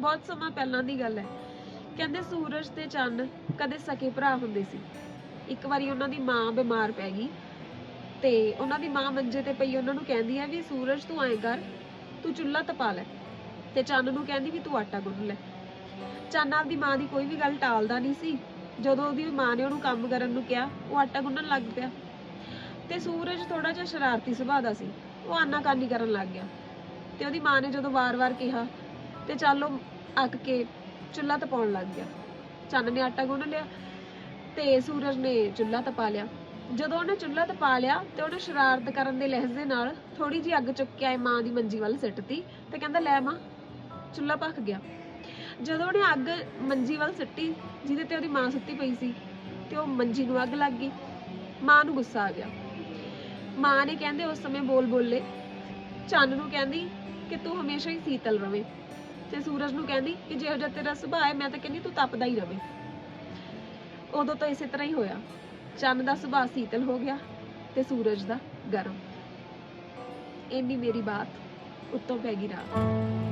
ਬਹੁਤ ਸਮਾਂ ਪਹਿਲਾਂ ਦੀ ਗੱਲ ਹੈ। ਕਹਿੰਦੇ ਸੂਰਜ ਤੇ ਚੰਨ ਕਦੇ ਸਕੇ ਭਰਾ ਹੁੰਦੇ ਸੀ। ਇੱਕ ਵਾਰੀ ਉਹਨਾਂ ਦੀ ਮਾਂ ਬਿਮਾਰ ਪੈ ਗਈ ਤੇ ਉਹਨਾਂ ਦੀ ਮਾਂ ਮੰਜੇ ਤੇ ਪਈ, ਉਹਨਾਂ ਨੂੰ ਕਹਿੰਦੀ ਹੈ ਵੀ ਸੂਰਜ ਤੂੰ ਐਂ ਕਰ, ਤੂੰ ਚੁੱਲ੍ਹਾ ਤਪਾ ਲੈ ਤੇ ਚੰਨ ਨੂੰ ਕਹਿੰਦੀ ਵੀ ਤੂੰ ਆਟਾ ਗੁੰਨ ਲੈ। ਚੰਨ ਆਪਦੀ ਮਾਂ ਦੀ ਕੋਈ ਵੀ ਗੱਲ ਟਾਲਦਾ ਨਹੀਂ ਸੀ। ਜਦੋਂ ਉਹਦੀ ਮਾਂ ਨੇ ਉਹਨੂੰ ਕੰਮ ਕਰਨ ਨੂੰ ਕਿਹਾ, ਉਹ ਆਟਾ ਗੁੰਨਣ ਲੱਗ ਪਿਆ ਤੇ ਸੂਰਜ ਥੋੜਾ ਜਿਹਾ ਸ਼ਰਾਰਤੀ ਸੁਭਾਅ ਦਾ ਸੀ। ਉਹ ਆਨਾਕਾਨੀ ਕਰਨ ਲੱਗ ਗਿਆ ਤੇ ਉਹਦੀ ਮਾਂ ਨੇ ਜਦੋਂ ਵਾਰ-ਵਾਰ ਕਿਹਾ ਤੇ ਚੱਲ ਉਹ ਅੱਕ ਕੇ ਚੁੱਲ੍ਹਾ ਤਪਾਉਣ ਲੱਗ ਗਿਆ। ਚੰਨ ਨੇ ਆਟਾ ਗੁੰਨ ਲਿਆ ਤੇ ਸੂਰਜ ਨੇ ਚੁੱਲ੍ਹਾ ਤਪਾ ਲਿਆ। ਜਦੋਂ ਉਹਨੇ ਚੁੱਲ੍ਹਾ ਤਪਾ ਲਿਆ ਤੇ ਉਹਨੇ ਸ਼ਰਾਰਤ ਕਰਨ ਦੇ ਲਹਿਜ਼ੇ ਨਾਲ ਥੋੜੀ ਜਿਹੀ ਅੱਗ ਚੁੱਕ ਕੇ ਆਏ ਮਾਂ ਦੀ ਮੰਜੀ ਵੱਲ ਸਿੱਟਤੀ ਤੇ ਕਹਿੰਦਾ, ਲੈ ਮਾਂ, ਚੁੱਲ੍ਹਾ ਭੱਖ ਗਿਆ। ਜਦੋਂ ਉਹਨੇ ਅੱਗ ਮੰਜੀ ਵੱਲ ਸਿੱਟੀ, ਜਿਹਦੇ ਤੇ ਉਹਦੀ ਮਾਂ ਸੁੱਤੀ ਪਈ ਸੀ ਤੇ ਉਹ ਮੰਜੀ ਨੂੰ ਅੱਗ ਲੱਗ ਗਈ, ਮਾਂ ਨੂੰ ਗੁੱਸਾ ਆ ਗਿਆ। ਮਾਂ ਨੇ ਕਹਿੰਦੇ ਉਸ ਸਮੇਂ ਬੋਲ ਬੋਲੇ ਚੰਨ ਨੂੰ ਕਹਿੰਦੀ ਕਿ ਤੂੰ ਹਮੇਸ਼ਾ ਹੀ ਸੀਤਲ ਰਵੇਂ। ਤੇ ਸੂਰਜ ਨੂੰ ਕਹਿੰਦੀ ਕਿ ਜਿਹੋ ਜਿਹਾ ਤੇਰਾ ਸੁਭਾਅ ਹੈ, ਮੈਂ ਤਾਂ ਕਹਿੰਦੀ ਤੂੰ ਤਪਦਾ ਹੀ ਰਵੇਂ। ਉਦੋਂ ਤਾਂ ਇਸੇ ਤਰ੍ਹਾਂ ਹੀ ਹੋਇਆ। ਚੰਨ ਦਾ ਸੁਭਾਅ ਸੀਤਲ ਹੋ ਗਿਆ ਤੇ ਸੂਰਜ ਦਾ ਗਰਮ। ਇੰਨੀ ਮੇਰੀ ਬਾਤ ਉੱਤੋਂ ਪੈ ਗਈ ਰਾਤ।